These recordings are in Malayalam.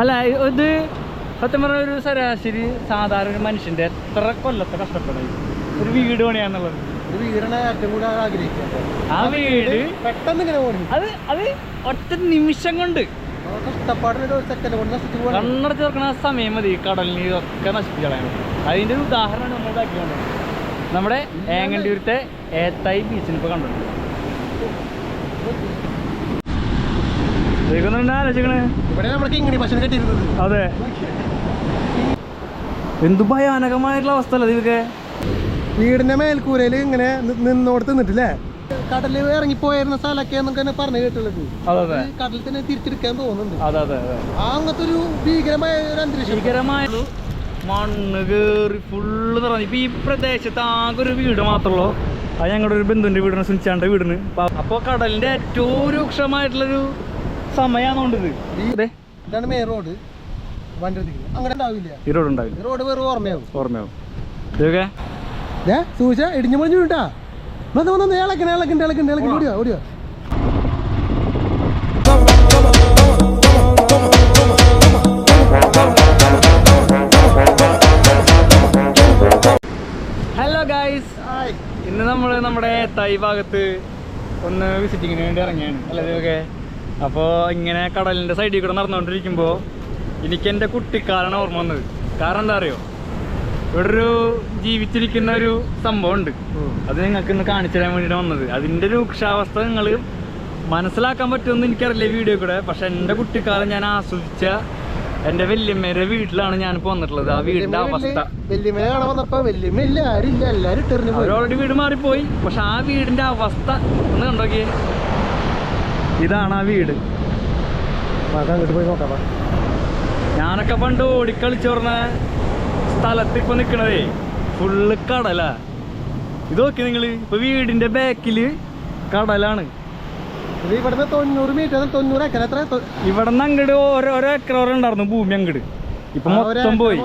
അല്ല ഇത് സത്യം പറഞ്ഞ ഒരു ശരാശരി സാധാരണ ഒരു മനുഷ്യന്റെ എത്ര കൊല്ലത്തെ കഷ്ടപ്പെടായി? ഒരു വീട് പണിയാന്നുള്ളത്. ഒരു വീടാണ് ഏറ്റവും കൂടുതൽ ആഗ്രഹിക്കുക ആ വീട് പെട്ടെന്ന് ഇങ്ങനെ അത് അത് ഒറ്റ നിമിഷം കൊണ്ട്. കണ്ണട കണ്ണടച്ച് തുറക്കണ ആ സമയം മതി കടലിന് ഒക്കെ നശിപ്പിക്കണം അതിന്റെ ഒരു ഉദാഹരണമാണ് നമ്മൾ ഇതാക്കിയത് നമ്മുടെ ഏങ്ങണ്ടിയൂരത്തെ ഏത്തായി ബീച്ചിന് ഇപ്പൊ കണ്ടിട്ടുണ്ട് ഇതൊക്കെ ആലോചിക്കണേ ഇവിടെ നമ്മുടെ ഇങ്ങനെ പശുവിനെ കെട്ടിയിരുന്നത് അതെ. എന്ത് ഭയാനകമായിട്ടുള്ള അവസ്ഥ അല്ലേ ഇതൊക്കെ? വീടിന്റെ മേൽക്കൂരയിൽ ഇങ്ങനെ നിന്നോട് നിന്നിട്ടില്ലേ കടലിൽ ഇറങ്ങിപ്പോയിരുന്ന സ്ഥലമൊക്കെ എന്നൊക്കെ പറഞ്ഞു കേട്ടുള്ളത് കടലിൽ തന്നെ തിരിച്ചെടുക്കാൻ തോന്നുന്നുണ്ട്. അങ്ങനത്തെ ഒരു ഭീകരമായ ഒരു അന്തരീക്ഷം. ഭീകരമായ മണ്ണ് കേറി ഫുള്ള് നിറഞ്ഞു. ഇപ്പൊ ഈ പ്രദേശത്ത് ആകെ ഒരു വീട് മാത്രമല്ലോ അത് ഞങ്ങളുടെ ഒരു ബന്ധുവിന്റെ വീടിന് സുനിച്ചാണ്ട വീടിന്. അപ്പൊ കടലിന്റെ ഏറ്റവും രൂക്ഷമായിട്ടുള്ളൊരു സമയാണോണ്ടിത്? അതെ. ഇതാണ് മെയിൻ റോഡ് വണ്ടി ഒതുക്കുന്നത് അങ്ങനെ ഉണ്ടാവില്ല. ഈ റോഡ് ഉണ്ടാവില്ല. ഈ റോഡ് വെറും ഓർമ്മയാവും. ഓർമ്മയാവും. ഇതൊക്കെ? ഏ സൂച ഇടിഞ്ഞു പൊളിഞ്ഞു വീട്ടാ വന്ന് വന്ന് ഇളക്കണ്ട ഇളക്കണ്ട ഇളക്കണ്ട ഇളക്കണ്ട ഓടിയോ ഓടിയോ. ഹലോ ഗായ്സ് ഇന്ന് നമ്മൾ നമ്മുടെ തൈ ഭാഗത്ത് ഒന്ന് വിസിറ്റിങ്ങിന് വേണ്ടി ഇറങ്ങിയാണ്. അല്ലേ ഇതൊക്കെ അപ്പോൾ ഇങ്ങനെ കടലിന്റെ സൈഡിൽ കൂടെ നടന്നുകൊണ്ടിരിക്കുമ്പോൾ എനിക്ക് എന്റെ കുട്ടിക്കാലാണ് ഓർമ്മ വന്നത്. കാരണം എന്താ അറിയോ? ഇവിടെ ഒരു ജീവിച്ചിരിക്കുന്ന ഒരു സംഭവം ഉണ്ട് അത് നിങ്ങൾക്ക് ഇന്ന് കാണിച്ചു തരാൻ വേണ്ടിയിട്ട് വന്നത്. അതിന്റെ രൂക്ഷാവസ്ഥ നിങ്ങൾ മനസ്സിലാക്കാൻ പറ്റുമെന്ന് എനിക്കറിയില്ല വീഡിയോ കൂടെ. പക്ഷെ എന്റെ കുട്ടിക്കാലം ഞാൻ ആസ്വദിച്ച എന്റെ വല്യമ്മേരെ വീട്ടിലാണ് ഞാനിപ്പോൾ വന്നിട്ടുള്ളത്. ആ വീടിന്റെ അവസ്ഥ. അവർ ഓൾറെഡി വീട് മാറിപ്പോയി. പക്ഷെ ആ വീടിന്റെ അവസ്ഥ ഒന്ന് കണ്ടോക്കിയേ. ഇതാണ് ആ വീട്. അങ്ങോട്ട് പോയി നോക്കാം. ഞാനൊക്കെ പണ്ട് ഓടിക്കളിച്ചു പറഞ്ഞ സ്ഥലത്ത് ഇപ്പൊ നിക്കണതേ ഫുള്ള് കടല. ഇത് നോക്കി നിങ്ങൾ ഇപ്പൊ വീടിന്റെ ബാക്കിൽ കടലാണ്. ഇവിടെ ഇവിടുന്ന് തൊണ്ണൂറ് മീറ്റർ തൊണ്ണൂറ് ഏക്കർ എത്ര? നിന്ന് അങ്ങോട്ട് ഓരോ ഓരോ ഏക്കറോളം ഉണ്ടായിരുന്നു ഭൂമി അങ്ങോട്ട് ഇപ്പൊ മൊത്തം പോയി.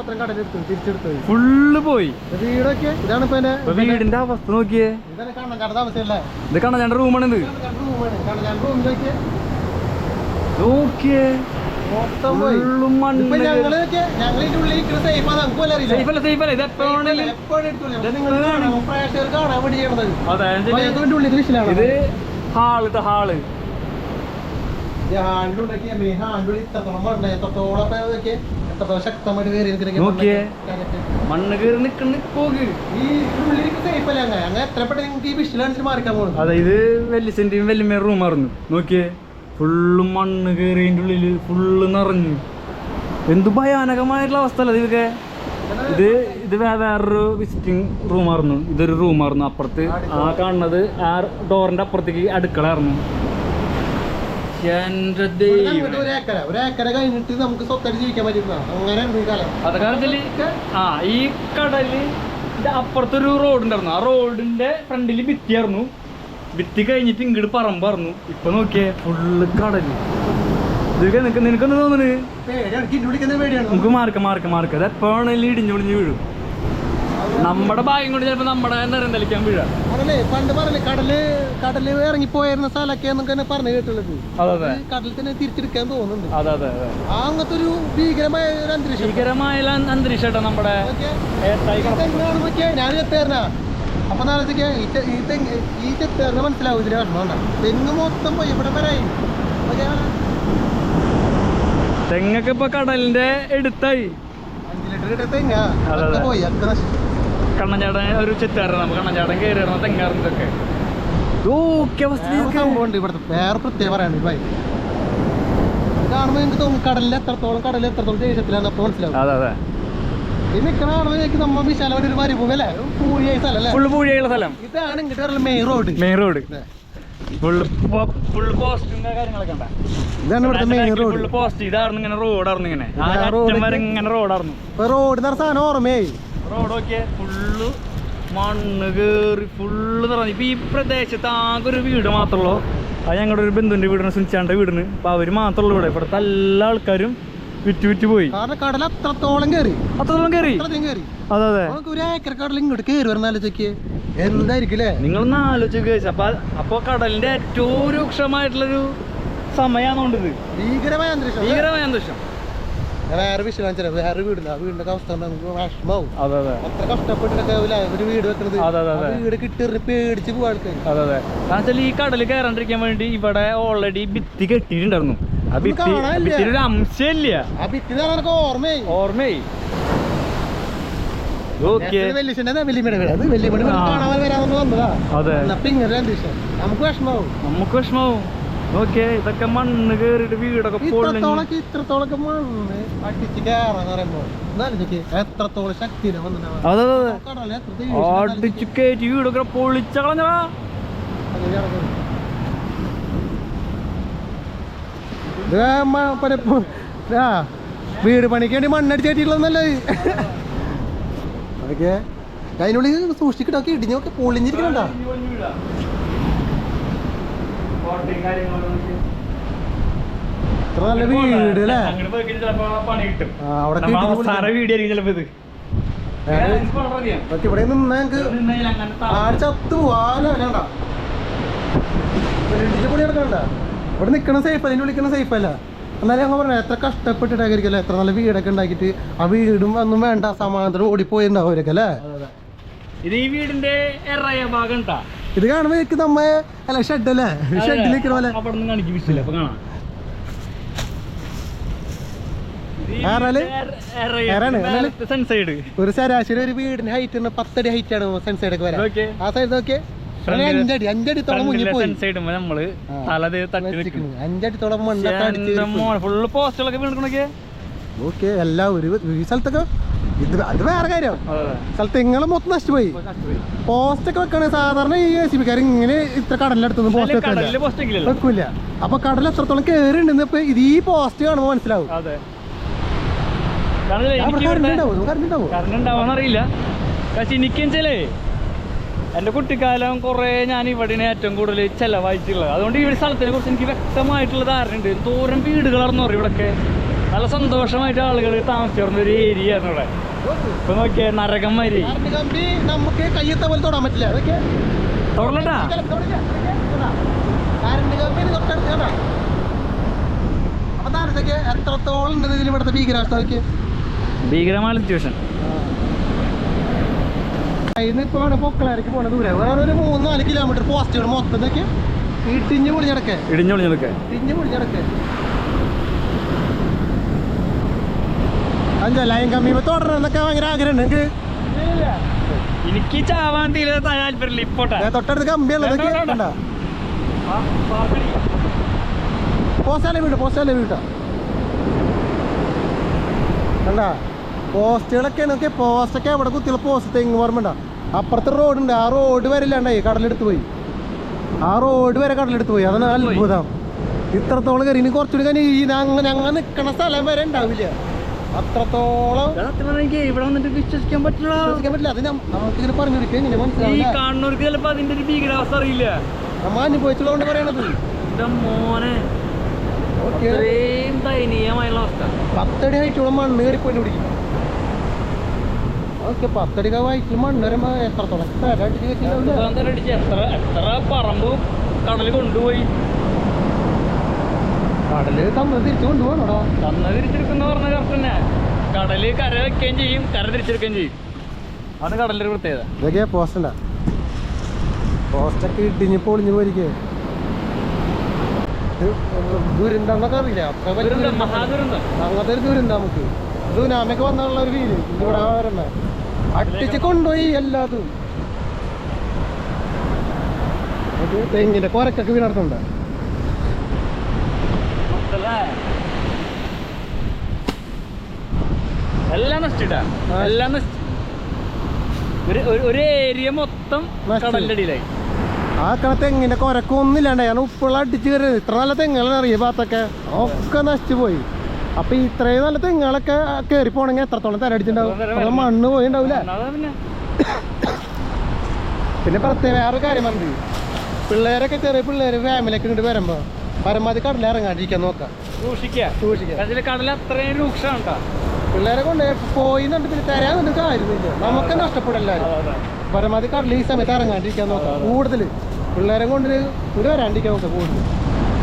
ഫുള്ള് പോയി. വീടൊക്കെ ഇതാണ് ഇപ്പൊ വീടിന്റെ അവസ്ഥ നോക്കിയേ. ഇത് റൂമാണിത്. റൂമാണ്. ഇത് നോക്കിയേ. ഇത് ഹാൾ ഇത് ഹാൾ. ഉള്ളിൽ മണ്ണ. കയറി നിൽക്കുന്ന നോക്കിയേ. മണ്ണ് കയറി നിക്കണ് പോക് ഉള്ളിൽ അതെ ഇത് വെല്ലിസെന്റിയും വെല്ലുമേ റൂമായിരുന്നു നോക്കിയേ? ഫുള്ളും മണ്ണ് കയറിയതിന്റെ ഉള്ളിൽ ഫുള്ള് നിറഞ്ഞു. എന്ത് ഭയാനകമായിട്ടുള്ള അവസ്ഥ അല്ലേ ഇതൊക്കെ? ഇത് ഇത് വേറൊരു വിസിറ്റിംഗ് റൂമായിരുന്നു ഇതൊരു റൂമായിരുന്നു അപ്പുറത്ത് ആ കാണുന്നത് ആ ഡോറിന്റെ അപ്പുറത്തേക്ക് അടുക്കളയായിരുന്നു. എന്റെ ഇവിടെ ദൈവം അങ്ങോട്ട് ഒരു ഏക്കര ഒരു ഏക്കര കഴിഞ്ഞിട്ട് നമുക്ക് സ്വത്തായിട്ട് ജീവിക്കാൻ പറ്റുന്ന അങ്ങനെ ഉണ്ട് ഈ കാലം. അതൊക്കെ വെച്ചാൽ ആ ഈ കടൽ അപ്പുറത്തൊരു റോഡ് ഉണ്ടായിരുന്നു ആ റോഡിന്റെ ഫ്രണ്ടിൽ ഭിത്തിയായിരുന്നു ഭിത്തി കഴിഞ്ഞിട്ട് ഇങ്ങോട്ട് പറമ്പായിരുന്നു ഇപ്പൊ നോക്കിയേ ഫുള്ള് കടൽ. ഇതൊക്കെ നിനക്ക് നിനക്കൊന്ന് തോന്നുന്നു നമുക്ക് മാർക്ക മാർക്ക മാർക്ക. അത് എപ്പോഴാണെങ്കിലും ഇടിഞ്ഞു പൊളിഞ്ഞ് വീഴും. നമ്മുടെ ഭാഗ്യം കൊണ്ട് ചിലപ്പോ നമ്മുടെ നിറം തെളിക്കാൻ വീഴാം. അതല്ലേ പണ്ട് പറഞ്ഞില്ലേ കടൽ കടൽ ഇറങ്ങിപ്പോയിരുന്ന സ്ഥലമൊക്കെ എന്നൊക്കെ പറഞ്ഞു കേട്ടുള്ളത് കടലിൽ തന്നെ തിരിച്ചെടുക്കാൻ തോന്നുന്നുണ്ട്. അതെ അതെ അതെ. അങ്ങനത്തെ ഒരു ഭീകരമായ ഒരു അന്തരീക്ഷം. ഭീകരമായ അന്തരീക്ഷം കേട്ടോ നമ്മുടെ ഞാൻ ചെത്തേറിനാ അപ്പൊ നാളത്തേക്ക് ഈ തെങ്ങ് ഈ ചെത്തേറിന് മനസ്സിലാവും ഇതിന് കഷ്ണം തെങ്ങ് മൊത്തം പോയി ഇവിടെ വരായി തെങ്ങൊക്കെ ഇപ്പൊ കടലിന്റെ എടുത്തായി. അഞ്ച് ലിറ്റർ തെങ്ങാ. പോയി അത്ര നശിച്ചു. കണ്ണഞ്ചാടൻ ഒരു ചെത്താറ് നമുക്ക് കണ്ണഞ്ചാടൻ കയറി ഇടുന്ന തെങ്ങാറും ഇതൊക്കെ. ഓക്കെ അവസ്ഥ വേറെ സംഭവമുണ്ട് ഇവിടുത്തെ. വേറെ പ്രത്യേകം പറയാനുണ്ട് ഭായി ഇത് കാണുമ്പോൾ എനിക്ക് തോന്നും കടലിൽ എത്രത്തോളം കടലിൽ എത്രത്തോളം ദേശത്തിലാണ് മനസ്സിലാവും. അതെ അതെ. ഈ നിൽക്കണ കാണുമ്പോൾ എനിക്ക് വിശാലമായിട്ട് ഒരു മരുഭൂമി അല്ലേ? ഒരു പൂഴിയായ സ്ഥലം അല്ലേ? ഫുള്ള് പൂഴിയുള്ള സ്ഥലം. ഇതാണ് ഇങ്ങോട്ട് മെയിൻ റോഡ് മെയിൻ റോഡ് ഇതാണ് ഇവിടുത്തെ മെയിൻ റോഡ് ഇങ്ങനെ റോഡായിരുന്നു ഇങ്ങനെ. ഇങ്ങനെ റോഡായിരുന്നു ഇപ്പൊ റോഡ് സാധനം ഓർമ്മയായി. റോഡ് നോക്കിയേ ഫുള്ള് മണ്ണ് കേറി ഫുള്ള് നിറഞ്ഞു. ഇപ്പൊ ഈ പ്രദേശത്ത് ആകെ ഒരു വീട് മാത്രമല്ലോ അത് ഞങ്ങളുടെ ഒരു ബന്ധുവിന്റെ വീടിന് സുനിച്ചാണ്ട വീടിന് അപ്പൊ അവർ മാത്രമല്ല ഇവിടെ. ഇവിടുത്തെ എല്ലാ ആൾക്കാരും വിറ്റ് വിറ്റ് പോയി. കടൽ അത്രത്തോളം കയറി അത്രത്തോളം കയറി കയറി അതെ അതെ. ഒരു ഏക്കർ കടൽ ഇങ്ങോട്ട് കയറി വരുന്ന ആലോചിക്ക്. എന്തായിരിക്കും അല്ലേ? നിങ്ങളൊന്ന് കഴിച്ചു അപ്പൊ അപ്പൊ കടലിന്റെ ഏറ്റവും രൂക്ഷമായിട്ടുള്ളൊരു സമയമാണോണ്ടത് ഭീകരമായ അന്തരീക്ഷം. ഭീകരമായ അന്തരീക്ഷം. വേറെ വിഷയം വേറെ വീടില്ല. ആ വീടിന്റെ അവസ്ഥ വിഷമാവും. അതെ അതെ. അത്ര കഷ്ടപ്പെട്ടിട്ടൊക്കെ ഒരു വീട് വെക്കണത്. വീട് കിട്ടി പേടിച്ച് പോവാൾക്കാർ ഈ കടൽ കയറാണ്ടിരിക്കാൻ വേണ്ടി ഇവിടെ ഓൾറെഡി ഭിത്തി കെട്ടിയിട്ടുണ്ടായിരുന്നു. ആ ഭിത്തി ഭിത്തിയുടെ അംശമില്ല. ആ ഭിത്തി ഓർമ്മയായി. ഓർമ്മയായി. നമുക്ക് വിഷമാവും. നമുക്ക് വിഷമാവും. ഓക്കെ ഇതൊക്കെ മണ്ണ് കേറിട്ട് വീടൊക്കെ പൊളിഞ്ഞ്. ഇത്രത്തോളൊക്കെ ഇത്രത്തോളൊക്കെ മണ്ണ് അടിച്ച് പറയുമ്പോ എത്രത്തോളം കയറ്റി വീടൊക്കെ പൊളിച്ച കളഞ്ഞടാ വീട് പണിക്ക് വേണ്ടി മണ്ണടിച്ച് അതൊക്കെ അതിനുള്ളിൽ സൂക്ഷിക്കട്ടൊക്കെ ഇടിഞ്ഞൊക്കെ പൊളിഞ്ഞിരിക്കണണ്ട ഇത്ര നല്ല വീട് അല്ലേ? അവിടെ അവസാന വീഡിയോ ആയിരിക്കും ചിലപ്പോ ഇത്. ഇവിടെ നിന്ന് ഇവിടെ നിൽക്കണ സേഫ് അതിന്റെ വിളിക്കണ സേഫ് അല്ല? എന്നാലും ഞങ്ങൾ പറഞ്ഞ എത്ര കഷ്ടപ്പെട്ടിട്ടായിരിക്കല്ലേ എത്ര നല്ല വീടൊക്കെ ഉണ്ടാക്കിയിട്ട് ആ വീടും ഒന്നും വേണ്ട സമാന്തരം ഓടിപ്പോയിണ്ടാവും അവരൊക്കെ അല്ലേ? ഇത് ഈ വീടിന്റെ എറയ ഭാഗം ഉണ്ടാ. ഇത് കാണുമ്പോ എനിക്ക് നമ്മ അല്ല ഷെഡ് അല്ലേ? ഷെഡിലേക്ക് നിൽക്കണ പോലെ? ഒരു ശരാശരി ഒരു വീടിന്റെ ഹൈറ്റ് പത്തടി ഹൈറ്റ് ആണ് സൺസൈഡ് ഒക്കെ വരാൻ. ആ സൈഡ് നോക്കിയേ. അഞ്ചടിത്തോളം മണ്ണൊക്കെ അടിച്ച് ഫുള്ള് പോസ്റ്റുകളൊക്കെ വീണിക്കണൊക്കെ ഓക്കെ എല്ലാ ഒരു ഈ സ്ഥലത്തൊക്കെ ഇത് അത് വേറെ കാര്യം. സ്ഥലത്ത് ഇങ്ങനെ മൊത്തം നശിച്ചുപോയി. പോസ്റ്റ് ഒക്കെ വെക്കണേ സാധാരണ ഈ എ സി ബിക്കാർ ഇങ്ങനെ ഇത്ര കടലിനടുത്തൊന്നും പോസ്റ്റ് വെക്കില്ല കടലിൽ പോസ്റ്റ് ഇല്ലല്ലോ. വെക്കൂല. അപ്പൊ കടൽ എത്രത്തോളം കേറിണ്ടെന്ന് ഇപ്പൊ ഇത് ഈ പോസ്റ്റ് കാണുമ്പോ മനസ്സിലാവും. അറിയില്ല. പക്ഷെ എന്റെ കുട്ടിക്കാലം കുറേ ഞാൻ ഇവിടെ ഏറ്റവും കൂടുതൽ ചെലവഴിച്ചിട്ടുള്ളത്. അതുകൊണ്ട് ഈ ഒരു സ്ഥലത്തിനെ കുറിച്ച് എനിക്ക് വ്യക്തമായിട്ടുള്ള ധാരണയുണ്ട്. തോരം വീടുകളാണെന്ന് പറയും ഇവിടെയൊക്കെ നല്ല സന്തോഷമായിട്ട് ആളുകൾ താമസിച്ചിരുന്ന ഒരു ഏരിയ ഇവിടെ. ഇപ്പൊ നോക്കിയേ നരകം മരി നമുക്ക് കയ്യത്തെ പോലെ തൊടാൻ പറ്റില്ല. അതൊക്കെ തുറന്നട്ടാ കറണ്ട് കമ്പി തൊട്ടടുത്ത് കേട്ടാ അപ്പൊ താരത്തൊക്കെ എത്രത്തോളം ഉണ്ട് ഇതിൽ ഇവിടുത്തെ ഭീകരാവസ്ഥ ഭീകരമായ സിറ്റുവേഷൻ പോണ ദൂരം. വേറെ ഒരു മൂന്ന് നാല് കിലോമീറ്റർ പൊളിഞ്ഞടക്കേ ഇട്ടിഞ്ഞ് പൊളിഞ്ഞടക്കേ അഞ്ചാ ലൈൻ കമ്മി തുടരണം എന്നൊക്കെ ഭയങ്കര ആഗ്രഹം ഉണ്ട് എനിക്ക് എനിക്ക് ചാവാൻ തീരെ താല്പര്യമില്ല ഇപ്പോട്ടെ. തൊട്ടടുത്ത് കമ്പിയുള്ളത് പോസ്റ്റാലെ വേണ്ട. കണ്ട പോസ്റ്റാലേ വീട് പോസ്റ്റാലേ വീട്ടാ കണ്ട? പോസ്റ്റുകളൊക്കെ നോക്കി പോസ്റ്റൊക്കെ എവിടെ കുത്തിയുള്ള പോസ്റ്റ് തെങ്ങ് പറമ്പണ്ട അപ്പുറത്തെ റോഡുണ്ട് ആ റോഡ് വരെ ഇല്ലാണ്ടായി കടലെടുത്ത് പോയി. ആ റോഡ് വരെ കടലെടുത്ത് പോയി. അതാണ് അത്ഭുതം. ഇത്രത്തോളം കയറി ഇനി കുറച്ചുകൂടി കഴിഞ്ഞാൽ ഈ ഞങ്ങ ഞങ്ങൾ നിൽക്കണ സ്ഥലം വരെ ഉണ്ടാവില്ല. അത്രത്തോളം എനിക്ക് ഇവിടെ വന്നിട്ട് വിശ്വസിക്കാൻ പറ്റില്ല. വിശ്വസിക്കാൻ പറ്റില്ല. അത് നമുക്ക് ഇങ്ങനെ പറഞ്ഞു കൊടുക്കുക ഇങ്ങനെ ഈ കാണുന്നവർക്ക് ചിലപ്പോ അതിന്റെ ഒരു ഭീകരാവസ്ഥ അറിയില്ല? നമ്മ അനുഭവിച്ചുള്ളതുകൊണ്ട് പറയണത്. എന്റെ മോനെ. അത്രയും ദയനീയമായുള്ള അവസ്ഥ. പത്തടി ഹൈറ്റോളം മണ്ണ് കയറി പോയി പിടിക്കും. ഓക്കെ പത്തടി ഹൈറ്റിൽ മണ്ണ് വരുമ്പോ എത്രത്തോളം? എത്ര പറമ്പ് കടൽ കൊണ്ടുപോയി? കടൽ തന്നത് തിരിച്ചു കൊണ്ടുപോകണോടാ? തന്ന തിരിച്ചെടുക്കുന്ന പറഞ്ഞ കറക്റ്റ് തന്നെ കടൽ കര വെക്കുകയും ചെയ്യും കര തിരിച്ചെടുക്കുകയും ചെയ്യും. അതാണ് കടലിന്റെ പ്രത്യേകത. ഇതൊക്കെ പോസ്റ്റല്ല പോസ്റ്റൊക്കെ ഇടിഞ്ഞ് പൊളിഞ്ഞ് പോയിരിക്കേ. ദുരന്തം എന്നൊക്കെ അറിയില്ല? അങ്ങനത്തെ ഒരു ദുരന്തം നമുക്ക്. സുനാമൊക്കെ വന്നുള്ള ഒരു ഫീൽ ഇവിടെ വരണേ. അട്ടിച്ച് കൊണ്ടുപോയി എല്ലാതും. അത് തെങ്ങിന്റെ കൊരക്കൊക്കെ വീണടുത്തുണ്ട് എല്ലാം ആ. എല്ലാം നശിച്ചു ഒരു ഒരു- ഒരു ഏരിയ മൊത്തം നശിച്ചു. കടലിന്റെ അടിയിലായി. ആ കണ തെങ്ങിന്റെ കൊരക്കൊന്നും ഇല്ലാണ്ട് ഞാൻ ഉപ്പുള്ള അടിച്ചു കയറി ഇത്ര നല്ല തെങ്ങുകളാണ് അറിയ ഭാഗത്തൊക്കെ? ഒക്കെ നശിച്ചു പോയി. അപ്പൊ ഇത്രയും നല്ല തെങ്ങുകളൊക്കെ കയറി പോണെങ്കിൽ എത്രത്തോളം തരടിച്ചിട്ടുണ്ടാവും മണ്ണ് പോയി ഉണ്ടാവില്ല പിന്നെ. പ്രത്യേക വേറെ കാര്യം പറഞ്ഞു പിള്ളേരൊക്കെ ചെറിയ പിള്ളേര് ഫാമിലിയൊക്കെ ഇങ്ങോട്ട് വരുമ്പോ പരമാവധി കടലിറങ്ങാണ്ടിരിക്കാൻ നോക്കാം. സൂക്ഷിക്കുക. സൂക്ഷിക്കാം അതിൽ കടൽ അത്രയും രൂക്ഷമാണ് കേട്ടോ. പിള്ളേരെ കൊണ്ട് പോയി പിന്നെ തരാൻ കാര്യമില്ല. നമുക്ക് നഷ്ടപ്പെടില്ലായിരുന്നു പരമാവധി കടലിൽ ഈ സമയത്ത് ഇറങ്ങാണ്ടിരിക്കാൻ നോക്കാം. കൂടുതൽ പിള്ളേരെ കൊണ്ട് ഒരു വരാണ്ടിരിക്കാൻ നോക്കാം കൂടുതൽ.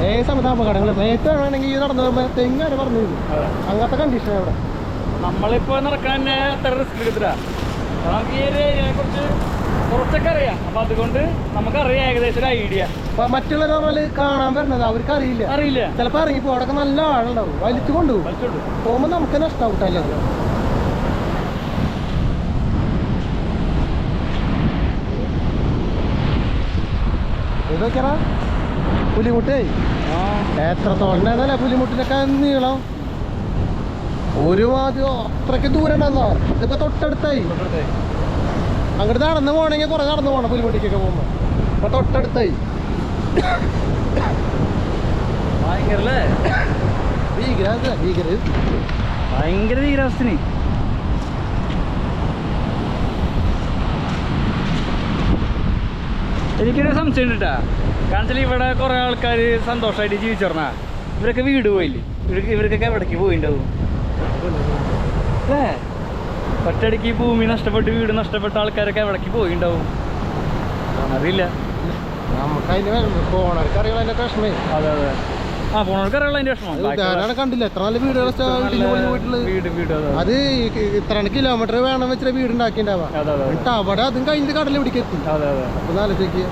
ഏത് സമയത്ത് അപകടങ്ങൾ നേരത്തെ വേണമെങ്കിൽ ഈ നടന്നു വരുമ്പോൾ തെങ്ങാണ് പറഞ്ഞു തരും. അങ്ങനത്തെ കണ്ടീഷൻ അവിടെ. നമ്മളിപ്പോ നടക്കാൻ അത്ര റിസ്ക് എടുക്കത്തില്ല നമുക്ക് ഈ ഏരിയയെ കുറിച്ച് കുറച്ചൊക്കെ അറിയാം അപ്പൊ അതുകൊണ്ട് നമുക്കറിയാം ഏകദേശം ഒരു ഐഡിയ അപ്പൊ മറ്റുള്ളവർ പറഞ്ഞാൽ കാണാൻ വരുന്നത് അവർക്ക് അറിയില്ല. അറിയില്ല ചിലപ്പോ ഇറങ്ങിപ്പോ അവിടെ നല്ല ആളുണ്ടാവും. വലിച്ചു കൊണ്ടുപോകും പോകുമ്പോ നമുക്ക് നഷ്ടാവൂട്ടല്ലേ ഇതൊക്കെയാ പുലിമുട്ടേ? എത്രത്തോളം പുലിമുട്ടിനൊക്കെ നീളം? ഒരു മാതിരി അത്രയ്ക്ക് ദൂരം ഉണ്ടെന്നോ ഇതിപ്പോ തൊട്ടടുത്തായി. അങ്ങോട്ട് നടന്ന് പോകണമെങ്കിൽ കുറെ നടന്ന് പോകണം പുലിമുട്ടിക്കൊക്കെ പോകുമ്പോ അപ്പൊ തൊട്ടടുത്തായി. ഭയങ്കര അല്ലേ ഭീകര ഭീകര ഭയങ്കര തീരാവസ്ഥന് എനിക്കൊരു സംശയം കിട്ടാ കാരണം ഇവിടെ കുറെ ആൾക്കാർ സന്തോഷമായിട്ട് ജീവിച്ചിറങ്ങാ ഇവരൊക്കെ വീട് പോയില്ലേ? ഇവർക്ക് ഇവർക്കൊക്കെ എവിടേക്ക് പോയിണ്ടാവും? അല്ലേ? ഒറ്റയടിക്ക് ഈ ഭൂമി നഷ്ടപ്പെട്ട് വീട് നഷ്ടപ്പെട്ട ആൾക്കാരൊക്കെ എവിടേക്ക് പോയിണ്ടാവും? അറിയില്ല. നമുക്ക് അതിന് പോണവർക്ക് അറിയാൻ അതിന്റെ വിഷമേ. അതെ അതെ. ആ പോണവർക്ക് അറിയാനുള്ള അതിന്റെ വിഷമം. അത് ധാരാളം കണ്ടില്ല? എത്ര നല്ല വീടുകൾ ഇടിഞ്ഞു പൊളിഞ്ഞു പോയിട്ടുള്ളത്. വീട് വീട് അതെ അത്. ഈ ഇത്ര കിലോമീറ്റർ വേണം വെച്ചിട്ട് വീട് ഉണ്ടാക്കിണ്ടാവാ അവിടെ അതും കഴിഞ്ഞിട്ട് കടലിൽ അതെ അതെ. അപ്പൊ ആലോചിക്കുക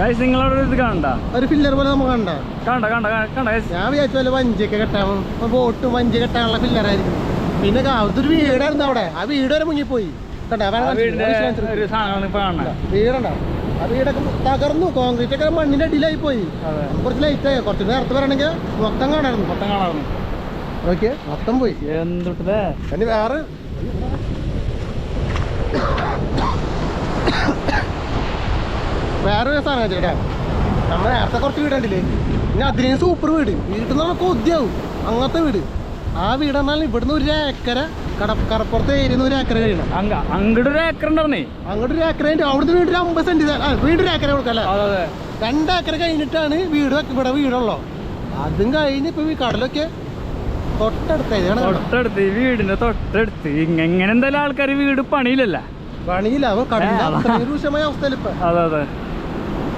ഗൈസ് നിങ്ങളവിടെ ഇത് കണ്ട ഒരു ഫില്ലർ പോലെ നമുക്ക് കണ്ട. കണ്ട കണ്ട കണ്ട guys. ഞാൻ വിചാരിച്ച പോലെ വഞ്ചിയൊക്കെ കെട്ടാൻ ബോട്ട് വഞ്ചി കെട്ടാനുള്ള ഫില്ലറായിരിക്കും പിന്നെ അതൊരു വീടായിരുന്നു അവിടെ. ആ വീട് വരെ മുങ്ങിപ്പോയി വീടുണ്ടോ? ആ വീടൊക്കെ തകർന്നു. കോൺക്രീറ്റ് ഒക്കെ മണ്ണിന്റെ അടിയിലായി പോയി. കുറച്ച് ലൈറ്റ് ആയി. കുറച്ച് നേരത്തെ വരണെങ്കിൽ മൊത്തം കാണായിരുന്നു. മൊത്തം കാണായിരുന്നു. ഓക്കെ മൊത്തം പോയി. എന്തുട്ടേ വേറെ വേറെ ഒരു സാധനം ചേട്ടാ നമ്മൾ നേരത്തെ കുറച്ച് വീട് കണ്ടില്ലേ? പിന്നെ അതിനേം സൂപ്പർ വീട്. വീട്ടിൽ നിന്ന് നമുക്ക് ഉദ്യാവും. അങ്ങനത്തെ വീട്. ആ വീട് എന്നാൽ ഇവിടുന്ന് ഒരു ഏക്കര കട കടപ്പുറത്തെ ഏരിയ ഒരു ഏക്കര കഴിയണം. അങ്ങ അങ്ങോട്ട് ഒരു ഏക്കർ ഉണ്ടായിരുന്നേ അങ്ങോട്ട് ഒരു ഏക്കര അവിടുത്തെ അവിടുന്ന് വീട് ഒരു അമ്പത് സെന്റ് വീട് ഒരു ഏക്കര കൊടുക്കല്ലേ രണ്ട് ഏക്കർ കഴിഞ്ഞിട്ടാണ് വീട് ഇവിടെ വീടുള്ളോ. അതും കഴിഞ്ഞ് ഇപ്പൊ ഈ കടലൊക്കെ. തൊട്ടടുത്ത് ഈ വീടിന്റെ തൊട്ടടുത്ത്. ഇങ്ങനെന്തായാലും എന്തായാലും ആൾക്കാർ വീട് പണിയില്ലല്ല? പണിയില്ല. അവർ കടലിന്റെ രൂക്ഷമായ അവസ്ഥയിൽ ഇപ്പൊ. അതെ അതെ.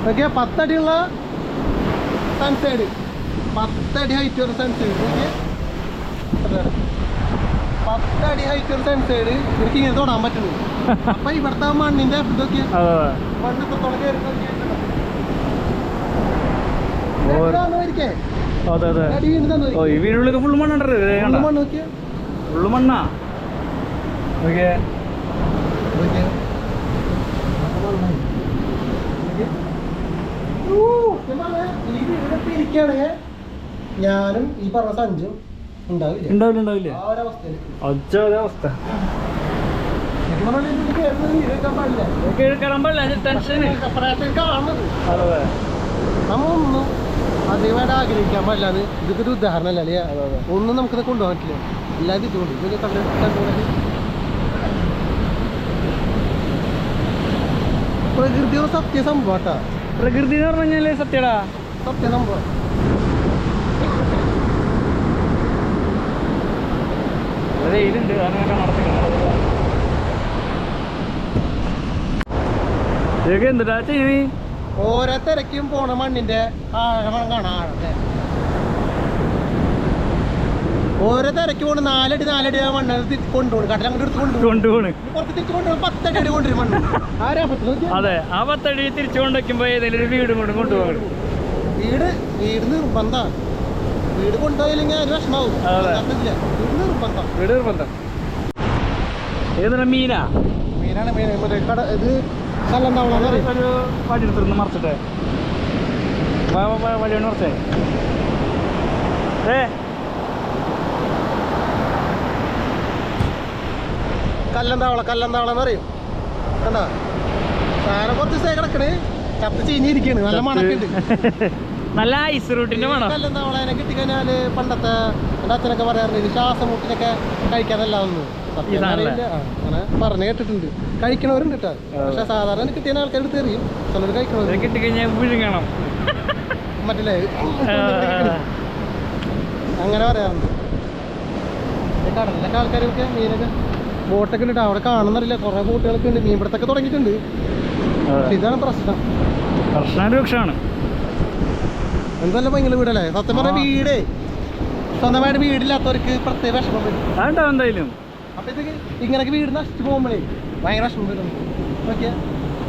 നോക്കിയാ പത്തടിയുള്ള സൺസൈഡ് പത്തടി ഹൈറ്റ് ഒരു സൺസൈഡ് ഓക്കെ പത്തടി ഹൈറ്റ് ഒരു സൺസൈഡ് എനിക്ക് ഇങ്ങനെ തൊടാൻ പറ്റുന്നു. അപ്പൊ ഇവിടുത്തെ മണ്ണിന്റെ ഇതൊക്കെ മണ്ണ് ഇത്രത്തോളം കയറി നോക്കിയിട്ടുണ്ടോ? ഓ. ഇവിടെ മണ്ണാ ഇരിക്കേ. അതെ ഞാനും ഈ പറഞ്ഞ സഞ്ചും ഉണ്ടാവില്ല? ഉണ്ടാവില്ല ഉണ്ടാവില്ല. ആ ഒരവസ്ഥയിൽ. ഒച്ച അവസ്ഥ ശരിക്കും പറഞ്ഞാൽ ഇതിന് കേറുന്നത് വീട് വെക്കാൻ പാടില്ല. കേൾക്കാൻ പാടില്ല ടെൻഷന് separation കാണുന്നത്. അതെ അതെ. നമ്മ ഒന്നും അധികമായിട്ട് ആഗ്രഹിക്കാൻ പാടില്ല. ഇതൊക്കെ ഒരു ഉദാഹരണമല്ല അല്ലേ. ഒന്നും നമുക്കിത് കൊണ്ടുപോകാൻ പറ്റില്ല. എല്ലാവരും ഇതുകൊണ്ട്. ഇതൊക്കെ കണ്ട് കണ്ടുകൊണ്ട് പ്രകൃതിയുടെ സത്യ സംഭവം കേട്ടാ പ്രകൃതി എന്ന് പറഞ്ഞു കഴിഞ്ഞാൽ സത്യടാ. സത്യം വെയിലുണ്ട് അങ്ങനെ നടത്തിക്കണം ഇതൊക്കെ എന്തിട്ടാ ചെയ്യണി? ഓരോ തിരക്കും പോണ മണ്ണിന്റെ ആഴം കാണാം ആഴം ല്ലേ? ഓരോ തിരക്ക് പോണ. നാലടി നാലടി ആ മണ്ണ് തിരിച്ച് കൊണ്ടുപോകും കടൽ അങ്ങോട്ട് എടുത്ത് കൊണ്ടുപോകും കൊണ്ടുപോണ്. കുറച്ച് തിരിച്ച് കൊണ്ടുപോകും പത്തടി അടി കൊണ്ടുവരും മണ്ണ്. ആരാ അതെ ആ പത്തടി തിരിച്ചു കൊണ്ടുവയ്ക്കുമ്പോ ഏതെങ്കിലും ഒരു വീടും കൊണ്ട് കൊണ്ടുപോകണം വീട് വീട് നിർബന്ധ. വീട് കൊണ്ടുപോയില്ലെങ്കിൽ അത്. വിഷമാവും. വീട് നിർബന്ധം. വീട് നിർബന്ധം. ഏതാണ് മീനാ? മീനാണ് മെയിൻ മറ്റേ കട ഇത് കല്ലെന്താവണം അറിയാം? ഒരു വടി എടുത്തിരുന്ന് മറിച്ചിട്ടെ. വാ, വാ, വാ, വടി കൊണ്ട് മറിച്ചേ ഏ കല്ലെന്താവളം കല്ലന്താവളം എന്ന് പറയും കണ്ടോ? സാധനം കുറച്ച് ദിവസമായി കിടക്കണ്. ചത്ത് ചീഞ്ഞിരിക്കണ് നല്ല മണക്കുണ്ട്. നല്ല ഐസ് റൂട്ടിന്റെ മണം. കല്ലെന്താവളനെ കിട്ടിക്കഴിഞ്ഞാൽ പണ്ടത്തെ എന്റെ അച്ഛനൊക്കെ പറയാറുണ്ട് ഇത് ശ്വാസം മുട്ടിനൊക്കെ കഴിക്കാനല്ല ഒന്ന് സത്യം ഇതാണല്ലേ? അറിയില്ല. ആ, അങ്ങനെ പറഞ്ഞു കേട്ടിട്ടുണ്ട്. കഴിക്കണവരുണ്ട് കേട്ടോ. പക്ഷെ സാധാരണ കിട്ടിയ ആൾക്കാർ എടുത്ത് എറിയും. ചിലർ കഴിക്കണം കഴിക്കണവർ കിട്ടിക്കഴിഞ്ഞാൽ വിഴുങ്ങണം. മറ്റല്ലേ അങ്ങനെ പറയാറുണ്ട്. കടലിലൊക്കെ ആൾക്കാരൊക്കെ മീനൊക്കെ ബോട്ടൊക്കെ ഉണ്ട്. അവിടെ കാണുന്നറിയില്ല. കുറെ ബോട്ടുകളൊക്കെ ഉണ്ട്. മീൻപിടുത്തൊക്കെ തുടങ്ങിയിട്ടുണ്ട്. ഇതാണ് പ്രശ്നം. പ്രശ്നമാണ് എന്തല്ല ഭയങ്കര വീടല്ലേ? സത്യം പറഞ്ഞ വീട്. സ്വന്തമായിട്ട് വീടില്ലാത്തവർക്ക് പ്രത്യേക വിഷമം വരും. എന്തായാലും? അപ്പൊ ഇത് ഇങ്ങനൊക്കെ വീട് നശിച്ചു പോകുമ്പോഴേ ഭയങ്കര വിഷമം വരും.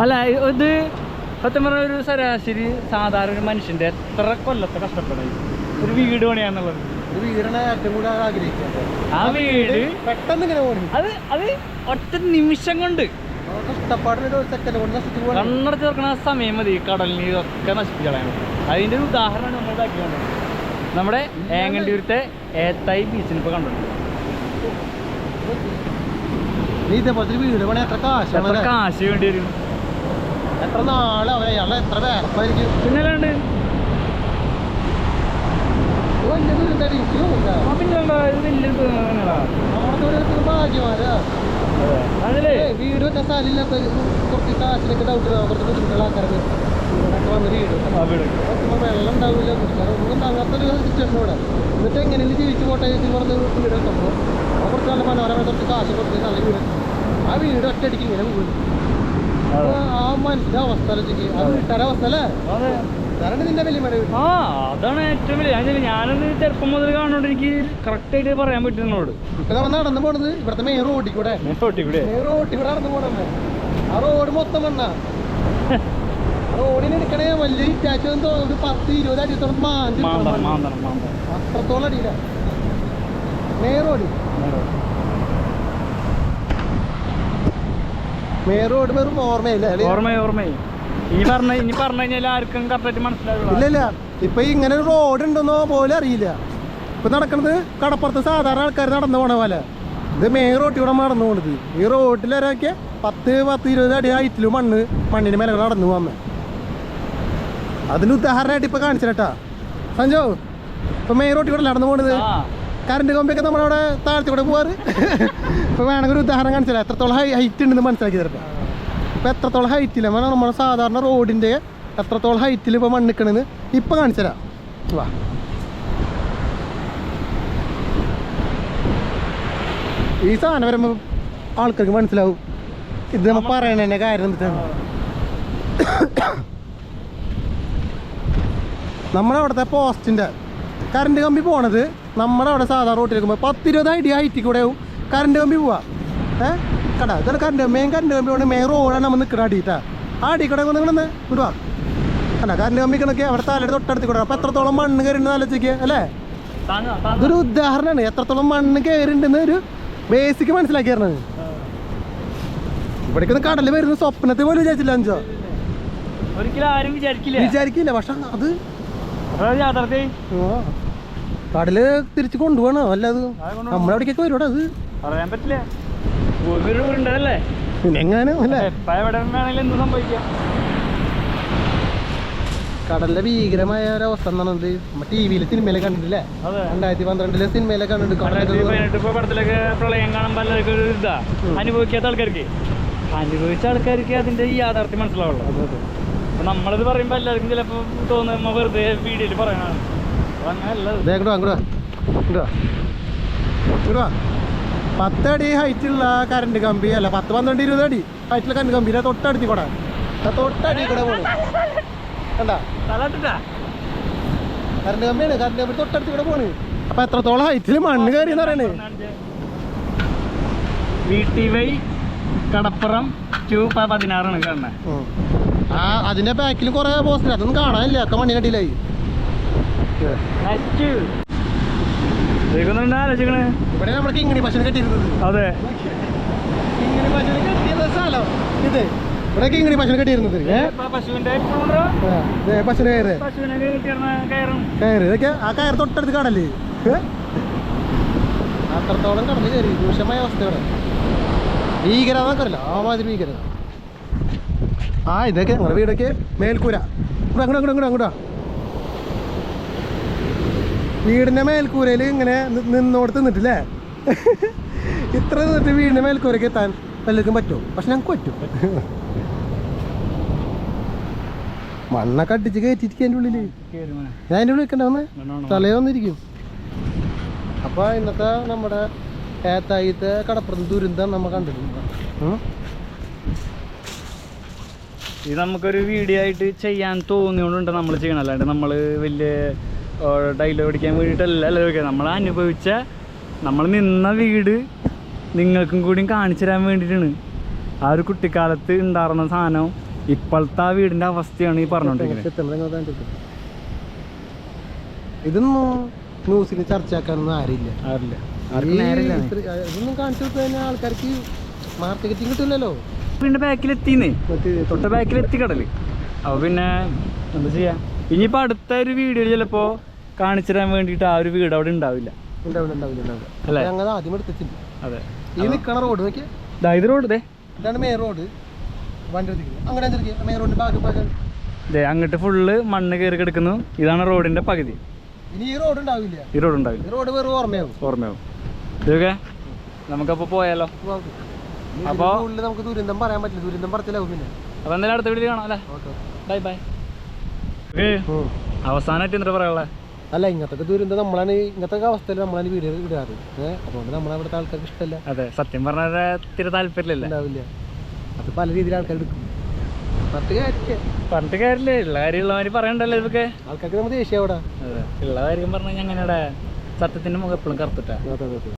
അല്ല ഇത് സത്യം പറഞ്ഞ ഒരു ശരാശരി സാധാരണ ഒരു മനുഷ്യന്റെ എത്ര കൊല്ലത്തെ കഷ്ടപ്പെടായി? ഒരു വീട് പണിയാന്നുള്ളത്. ഒരു വീടാണ് ഏറ്റവും കൂടുതൽ ആഗ്രഹിക്കുന്നത് ആ വീട് പെട്ടെന്ന് ഇങ്ങനെ പോകണം അത് അത് ഒറ്റ നിമിഷം കൊണ്ട്. കഷ്ടപ്പാടിന് ഒരു സെക്കൻഡ് കൊണ്ട് നശിച്ചു പോകണം കണ്ണടച്ച് തുറക്കണ ആ സമയം മതി കടലിന് ഇതൊക്കെ നശിപ്പിച്ച് കളയാൻ അതിന്റെ ഒരു ഉദാഹരണമാണ് നമ്മൾ ഇതാക്കിയത്. നമ്മുടെ ഏങ്ങണ്ടിയൂരത്തെ ഏത്തായി ബീച്ചിന് ഇപ്പൊ കണ്ടിട്ടുണ്ട്. നീ ഇതേപോലത്തെ ഒരു വീട് പണി. എത്ര കാശാണ് എത്ര അല്ലേ? കാശ് വേണ്ടി വരും? എത്ര നാളെ അവൻ അയാളെ എത്ര വേർപ്പായിരിക്കും പിന്നെ അല്ലാണ്ട് ഇത് വലിയ ദുരിതമായിട്ട് എനിക്ക് തോന്നുന്നില്ല. ആ പിന്നെ എന്താ, ഇത് വലിയൊരു തന്നെയാ. നമ്മുടെ ഓരോരുത്തർ ഭാഗ്യമാരാ അതെ. അതിലേ വീട് വെച്ച സ്ഥലമില്ലാത്ത കുറച്ച് കാശിനൊക്കെ ഡൗട്ട് കുറച്ച് ബുദ്ധിമുട്ടുള്ള ആൾക്കാർക്ക് ഇവിടെയൊക്കെ വന്ന് വീട് വീട് വെള്ളം ഉണ്ടാവില്ല കുടിക്കാൻ ഒന്നും അങ്ങനത്തെ ഒരു സിറ്റുവേഷൻ ഇവിടെ എന്നിട്ട് എങ്ങനെയും ജീവിച്ച് പോട്ടെ എന്ന് പറഞ്ഞ് വീട് വെക്കുമ്പോൾ കുറച്ച് നല്ല മനോരമ കുറച്ച് കാശ് കൊടുത്ത് നല്ല വീട്. ആ വീട് ഒറ്റയടിക്ക് ഇങ്ങനെ വീട് ആ മനസ്സിന്റെ അവസ്ഥ. ആ വീട്ടുകാരുടെ അവസ്ഥ അല്ലേ ആ അതാണ് ഏറ്റവും വലിയ. ഞാൻ ഞാനത് ചെറുപ്പം മുതൽ കാണുന്നോണ്ട് എനിക്ക് കറക്റ്റ് ആയിട്ട് പറയാൻ പറ്റുന്നോട് നടന്നു പോണത് ഇവിടുത്തെ മെയിൻ റോഡിൽ കൂടെ. ഞാൻ തൊട്ടിക്കൂടെ മെയിൻ റോഡിൽ കൂടെ നടന്നു പോണേ ആ റോഡ് മൊത്തം മണ്ണ റോഡിന് എടുക്കണേ വലിയ ഇറ്റാച്ച് ഒരു പത്ത് ഇരുപത് അടിയത്തോളം മാന്തി അത്രത്തോളം അടിയില്ല മെയിൻ റോഡ് മെയിൻ റോഡ് വെറും ഓർമ്മയില്ല ഓർമ്മ ഓർമ്മയായി. ഇനി പറഞ്ഞ ഇനി പറഞ്ഞു കഴിഞ്ഞാൽ ആർക്കും കറക്റ്റ് മനസ്സിലാവില്ല. ഇല്ല ഇല്ല. ഇപ്പൊ ഇങ്ങനെ ഒരു റോഡ് ഉണ്ടെന്നോ പോലും അറിയില്ല. ഇപ്പൊ നടക്കുന്നത് കടപ്പുറത്ത് സാധാരണ ആൾക്കാർ നടന്നു പോണ പോലെ. ഇത് മെയിൻ റോട്ടിൽ കൂടെ നടന്നു പോണത്. ഈ റോഡിലൊക്കെ പത്ത് പത്ത് ഇരുപത് അടി ഹൈറ്റിൽ മണ്ണ് മണ്ണിന് മേലെ നടന്നു പോകാൻ അതിന് ഉദാഹരണമായിട്ട് ഇപ്പൊ കാണിച്ചിട്ടാ. സഞ്ജോ ഇപ്പൊ മെയിൻ റോട്ടിൽ കൂടെ നടന്നു പോണത്? കറണ്ട് കമ്പിയൊക്കെ നമ്മളവിടെ താഴത്തി കൂടെ പോവാറ്? ഇപ്പൊ വേണമെങ്കിൽ ഒരു ഉദാഹരണം കാണിച്ചില്ല എത്രത്തോളം ഹൈറ്റ് ഉണ്ടെന്ന് മനസ്സിലാക്കി തരട്ടെ ഇപ്പൊ എത്രത്തോളം ഹൈറ്റില്ല നമ്മുടെ സാധാരണ റോഡിന്റെ എത്രത്തോളം ഹൈറ്റിൽ ഇപ്പൊ മണ്ണിക്കണെന്ന് ഇപ്പം കാണിച്ചുതരാം വാ. ഈ സാധനം വരുമ്പോൾ ആൾക്കാർക്ക് മനസ്സിലാവും. ഇത് നമ്മൾ പറയണ കാര്യം എന്താണ് നമ്മുടെ അവിടുത്തെ പോസ്റ്റിന്റെ കറണ്ട് കമ്പി പോണത് നമ്മുടെ അവിടെ സാധാരണ റോട്ടിൽ വെക്കുമ്പോൾ പത്തിരുപത് അടി ഹൈറ്റിൽ കൂടെ ആവും. കറണ്ട് കമ്പി പോവാ. ഏ? കടാ. ഇതാണ് കറണ്ട് മെയിൻ കറണ്ട് കമ്പി കൊണ്ട് മെയിൻ റോഡാണ് നമ്മൾ നിൽക്കണം അടിയിട്ടാ. ആ അടി കൂടെ നിങ്ങൾ വിടുവാ അല്ല കറണ്ട് കമ്പി കണക്കെ അവിടെ തലയുടെ തൊട്ടടുത്ത് കൂടെ അപ്പോൾ എത്രത്തോളം മണ്ണ് കയറിണ്ടെന്ന് ആലോചിക്കുക അല്ലേ? ഇതൊരു ഉദാഹരണമാണ് എത്രത്തോളം മണ്ണ് കയറിണ്ടെന്ന് ഒരു ബേസിക് മനസ്സിലാക്കിയായിരുന്നു. ഇവിടേക്ക് കടൽ വരുന്ന സ്വപ്നത്തെ പോലും വിചാരിച്ചില്ല അഞ്ചോ? ഒരിക്കലും വിചാരിക്കില്ല. വിചാരിക്കില്ല. പക്ഷെ അത്. കടൽ തിരിച്ച് കൊണ്ടുപോകണോ? അല്ലാതെ നമ്മളെവിടേക്കൊക്കെ വരുവാടാ അത്. പറയാൻ പറ്റില്ല. എങ്ങാനും അല്ലേ? സംഭവിക്കാം? കടലിലെ ഭീകരമായ ഒരു അവസ്ഥ എന്നാണ് നമ്മ ടി വിയിലെ സിനിമയിലെ കണ്ടിട്ടില്ലേ? രണ്ടായിരത്തി പന്ത്രണ്ടിലെ സിനിമയിലെ കണ്ടിട്ട് പടത്തിലൊക്കെ പ്രളയം കാണാൻ പലർക്കും ഒരു ഇതാ അനുഭവിക്കാത്ത ആൾക്കാർക്ക്. അനുഭവിച്ച ആൾക്കാർക്ക് അതിന്റെ ഈ യാഥാർത്ഥ്യം മനസ്സിലാവുള്ളൂ. അപ്പൊ നമ്മളിത് പറയുമ്പോ എല്ലാവർക്കും ചിലപ്പോ തോന്നുമ്പോ വെറുതെ വീഡിയോയിൽ പറയണതാണ്. അങ്ങനെയല്ല. പത്തടി ഹൈറ്റുള്ള കറണ്ട് കമ്പി അല്ല പത്ത് പന്ത്രണ്ട് ഇരുപത് അടി ഹൈറ്റുള്ള കറണ്ട് കമ്പി തൊട്ടടുത്തി കൂടെ. തൊട്ടടി കൂടെ പോണു. കണ്ടാ? കറണ്ട് കമ്പിയാണ് കറണ്ട് കമ്പി തൊട്ടടുത്ത് കൂടെ പോണ്. അപ്പൊ എത്രത്തോളം ഹൈറ്റിൽ മണ്ണ് കയറി എന്ന് പറയണേ വീട്ടി വൈ കടപ്പുറം ടു പതിനാറാണ് കാണുന്നത്. ആ അതിന്റെ ബാക്കിൽ കുറെ പോസ്റ്റ് അതൊന്നും കാണാനില്ല. ഒക്കെ മണ്ണിനടിയിലായി ഇവിടെ കിങ്ങിണി പശുവിനെ കെട്ടിയിരുന്നത്. അതെ. കിങ്ങിണി പശുവിനെ കെട്ടിയിരുന്ന സ്ഥലം. ഇത്. ഇവിടെ കിങ്ങിണി പശുവിനെ കെട്ടിയിരുന്നത്. ഏ? ഇപ്പൊ പശുവിന്റെ ദേ പശുവിനെ കയറ് ഇതൊക്കെ ആ കയർ തൊട്ടടുത്ത് കാണല്ലേ? അത്രത്തോളം കടൽ കയറി. രൂക്ഷമായ അവസ്ഥ ഇവിടെ. ഭീകരത ആ മാതിരി ഭീകരത. ആ ഇതൊക്കെ ഞങ്ങളുടെ വീടൊക്കെ മേൽക്കൂര. ഇവിടെ അങ്ങോട്ട് അങ്ങോട്ട് അങ്ങോട്ട് വീടിന്റെ മേൽക്കൂരയിൽ ഇങ്ങനെ നിന്നോട് തിന്നിട്ടില്ലേ നിന്നിട്ടില്ലേ ഇത്ര നിന്നിട്ട് വീടിന്റെ മേൽക്കൂരയ്ക്ക് എത്താൻ പലർക്കും പറ്റുമോ പക്ഷെ ഞങ്ങൾക്ക് പറ്റും മണ്ണൊക്കെ അടിച്ച് കയറ്റിട്ട് എന്റെ ഉള്ളിൽ. ഞാൻ എന്റെ ഉള്ളിൽ നിൽക്കണ്ടാവുന്നേ നല്ലോണം. തലേ വന്നിരിക്കും അപ്പോൾ ഇന്നത്തെ നമ്മുടെ ഏത്തായിത്തെ കടപ്പുറം ദുരന്തം നമ്മൾ കണ്ടിട്ടുണ്ട്. ഇത് നമുക്കൊരു വീഡിയോ ആയിട്ട് ചെയ്യാൻ തോന്നിയോണ്ടുണ്ട് നമ്മൾ ചെയ്യണം അല്ലാണ്ട് നമ്മൾ വലിയ ഡയലോഗ് അടിക്കാൻ വേണ്ടിയിട്ടല്ല. അല്ലേ ഓക്കെ. നമ്മൾ അനുഭവിച്ച നമ്മൾ നിന്ന വീട് നിങ്ങൾക്കും കൂടിയും കാണിച്ചു തരാൻ വേണ്ടിയിട്ടാണ്. ആ ഒരു കുട്ടിക്കാലത്ത് ഉണ്ടായിരുന്ന സാധനം ഇപ്പോഴത്തെ ആ വീടിന്റെ അവസ്ഥയാണ് ഈ പറഞ്ഞോണ്ടിരിക്കുന്നത്? ഇതൊന്നും ന്യൂസിൽ ചർച്ചയാക്കാനൊന്നും ആരില്ല. ആരില്ല. ഇതൊന്നും കാണിച്ചു കൊടുത്തു ആൾക്കാർക്ക് മാർക്കറ്റിംഗ് കിട്ടില്ലല്ലോ പിന്നെ ബാക്കിലെത്തിന്നേ. തൊട്ട ബാക്കിലെത്തി കടൽ. അപ്പോൾ പിന്നെ എന്താ ചെയ്യാ? ഇനിയിപ്പോൾ അടുത്ത ഒരു വീഡിയോ ചിലപ്പോൾ കാണിച്ചു തരാൻ വേണ്ടിയിട്ട് ആ ഒരു വീട് അവിടെ ഉണ്ടാവില്ല. ഉണ്ടാവില്ല ഉണ്ടാവില്ല ഉണ്ടാവില്ല. അല്ലേ? ഞങ്ങൾ ആദ്യം അതെ. ഈ നിൽക്കണ റോഡ് ദാ ഇത് റോഡ് ദേ. ഇതാണ് മെയിൻ റോഡ് വണ്ടി അങ്ങനെ മെയിൻ റോഡിന്റെ ഭാഗം ദേ അങ്ങോട്ട് ഫുള്ള് മണ്ണ് കയറി കിടക്കുന്നു. ഇതാണ് റോഡിന്റെ പകുതി. ഇനി ഈ റോഡ് ഉണ്ടാവില്ല. ഈ റോഡ് ഉണ്ടാവില്ല. റോഡ് വെറും ഓർമ്മയാവും. ഓർമ്മയാവും. ഇതൊക്കെ നമുക്കപ്പോൾ പോയാലോ? അപ്പോ? നമുക്ക് ദുരന്തം പറയാൻ പറ്റില്ല. ദുരന്തം പറച്ചിലാവും പിന്നെ. അപ്പോൾ എന്തായാലും അടുത്ത വീട്ടിൽ കാണാം അല്ലേ? Bye bye. അവസാനമായിട്ട് എന്താ പറയാനുള്ളത് അല്ല ഇങ്ങനത്തെ ദുരന്തം നമ്മളാണ് ഇങ്ങനത്തെ അവസ്ഥയിൽ നമ്മളാണ് വീഡിയോ ഇടാറ്. അതുകൊണ്ട് നമ്മളെ അവിടുത്തെ ആൾക്കാർക്ക് ഇഷ്ടമല്ല. അതെ സത്യം പറഞ്ഞാൽ തീരെ താല്പര്യമില്ല ഉണ്ടാവില്ല. അത് പല രീതിയിൽ ആൾക്കാർ എടുക്കും. പണ്ട് കാര്യമില്ല. ഉള്ള കാര്യം ഉള്ള കാര്യമുള്ളവര് പറയണ്ടല്ലോ ഇതൊക്കെ. ആൾക്കാർക്ക് നമ്മൾ ദേഷ്യം അവിടെ ഉള്ള കാര്യം പറഞ്ഞാൽ ഞങ്ങളുടെ സത്യത്തിന്റെ മുഖം എപ്പോഴും കറുത്തിട്ടാ.